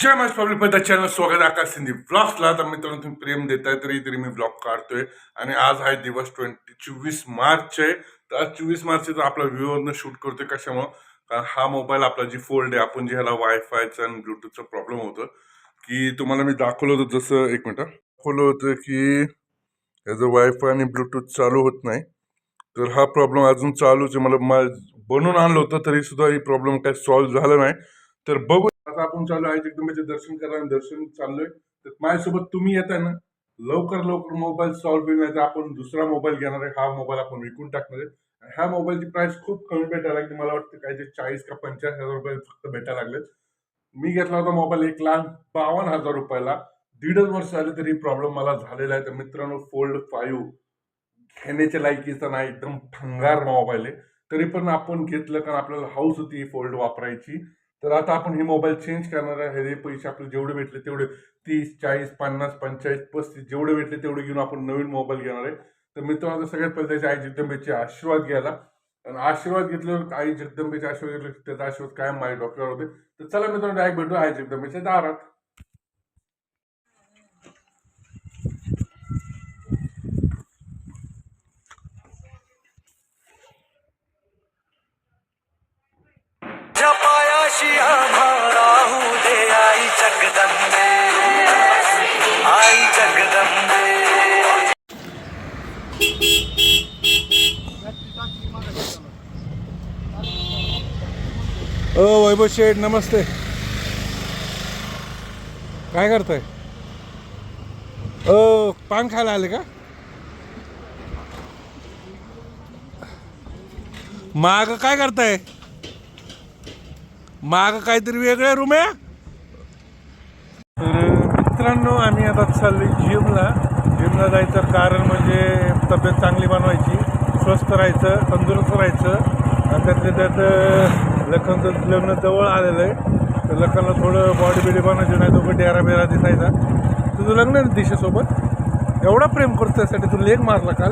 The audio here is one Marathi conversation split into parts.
पब्लिकमध्ये चॅनल स्वागत आहे आकाश सिंधी ब्लॉग्सला तर मित्रांनो तुम्ही प्रेम देताय तरी तरी मी ब्लॉग काढतोय आणि आज आहे दिवस ट्वेंटी चोवीस मार्च आहे तर आज चोवीस मार्च तर आपला व्ह्यूवरनं शूट करतोय कशामुळं? कारण हा मोबाईल आपला जी फोल्ड आहे आपण जे ह्याला वायफायचा आणि ब्लूटूथचा प्रॉब्लेम होतो की तुम्हाला मी दाखवलं होतं जसं एक मिनिट दाखवलं होतं की याचं वायफाय आणि ब्लूटूथ चालू होत नाही. तर हा प्रॉब्लेम अजून चालूच आहे. मला बनवून आणलं होतं तरी सुद्धा ही प्रॉब्लेम काही सॉल्व्ह झाला नाही. तर बघू आता आपण चालू आहे जगदंबेचे दर्शन करा दर्शन चाललोय. तर माझ्यासोबत तुम्ही येताय ना लवकर लवकर मोबाईल सॉल्व्ह होईल नाही तर आपण दुसरा मोबाईल घेणार आहे हा मोबाईल आपण विकून टाकणार आहे. आणि ह्या मोबाईलची प्राइस खूप कमी भेटायला लागली. मला वाटतं काहीतरी चाळीस का पंचाळीस हजार रुपये फक्त भेटायला लागलेत. मी घेतला होता मोबाईल एक लाख बावन्न हजार रुपयाला. दीडच वर्ष झाले तरी प्रॉब्लेम मला झालेला आहे. तर मित्रांनो फोल्ड फाईव्ह घेण्याच्या लायकीचा नाही एकदम भंगार मोबाईल आहे. तरी पण आपण घेतलं कारण आपल्याला हाऊस होती फोल्ड वापरायची. तर आता आपण हे मोबाईल चेंज करणार आहे. हे पैसे आपले जेवढे भेटले तेवढे तीस चाळीस पन्नास पंचेचाळीस पस्तीस जेवढे भेटले तेवढे घेऊन आपण नवीन मोबाईल घेणार आहे. तर मित्रांनो सगळ्यात पहिले त्याच्या आई जगदंबेचे आशीर्वाद घ्यायला. आणि आशीर्वाद घेतल्यावर आई जगदंबेचे आशीर्वाद घेतले त्याचा आशीर्वाद कायम माझ्या डॉक्टर होते तर चला मित्रांनो डायरेक्ट भेटू आई जगदंबेच्या दारात. ओ वैभव शेठ नमस्ते. काय करताय? ओ पान खायला आले का? माग काय करताय? माग काहीतरी वेगळ्या रूम तर मित्रांनो आम्ही आता चाललोय जिमला. जिमला जायचं कारण म्हणजे तब्येत चांगली बनवायची स्वस्थ राहायचं तंदुरुस्त राहायचं. आणि त्यातल्या त्यात लखनचं लग्न जवळ आलेलं आहे. तर लखनला थोडं बॉडी बिडी बनवायची नाही तो डेरा बेरा दिसायचा. तुझं लग्न आहे दिशेसोबत? एवढा प्रेम करतो त्यासाठी तू लेख मारला काल.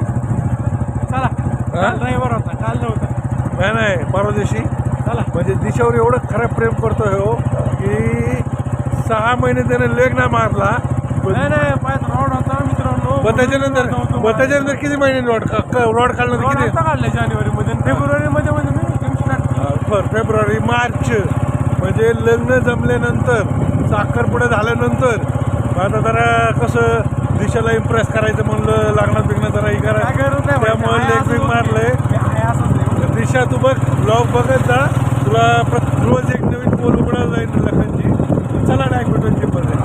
चला. ड्रायव्हर होता काल नव्हता. नाही नाही परवा दिवशी. चला. म्हणजे दिशेवर एवढं खरं प्रेम करतो हो की सहा महिने त्याने लेग नाही मारला. नाही नाही पायात रॉड होता मित्रांनो मग त्याच्यानंतर मग त्याच्यानंतर किती महिने रॉड रॉड काढलं किती? काढले जानेवारी मध्ये. फेब्रुवारी मध्ये मी स्टार्ट बर फेब्रुवारी मार्च. म्हणजे लग्न जमल्यानंतर साखरपुडा झाल्यानंतर आता जरा कसं दिशेला इम्प्रेस करायचं म्हणलं लागणार बिगणं जरा हे काय करा गरज नाही त्यामुळे माहिती. लेग बिग आहे मारलंय. दिशा तू बघ ब्लॉग बघत जा. तुला रोज एक नवीन पोल उघडा जाईल लखनची चला डायरेक्ट भेटून जिममध्ये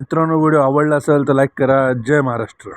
मित्रांनो व्हिडिओ आवडला असेल तर लाईक करा. जय महाराष्ट्र.